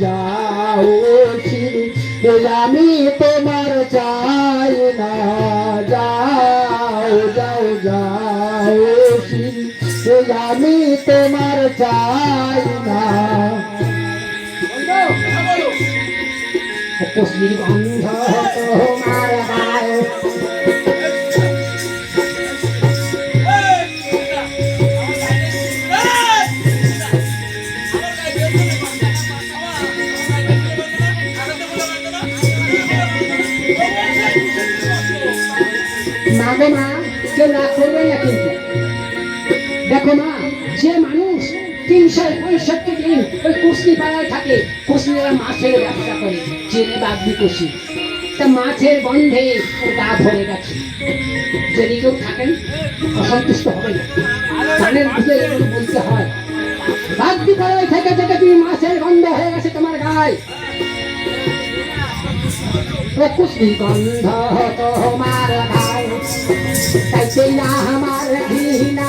যাও শিরি আমি তোমার চাই না যাও যাও যাওছি। আমি তোমার চাই না। গন্ধ তোমার গায়ে মা কেউ রাগ করবে না কিন্তু। দেখো মা, যে মানুষ তিনশো পঁয়ষট্টি দিন ওই কুশলি পাড়ায় থাকে কুশলিরা মাছের ব্যবসা করে চেনে বাগদি কুশি তা মাছের গন্ধে গা ভরে গেছে। যদি কেউ থাকেন অসন্তুষ্ট হবে না। কানের বুঝে বলতে হয় বাগদি পাড়ায় থেকে থেকে তুমি মাছের গন্ধ হয়ে গেছে তোমার গায়ে। কুশলি গন্ধ তোমার গায়ে তাইতে না আমার ঘৃণা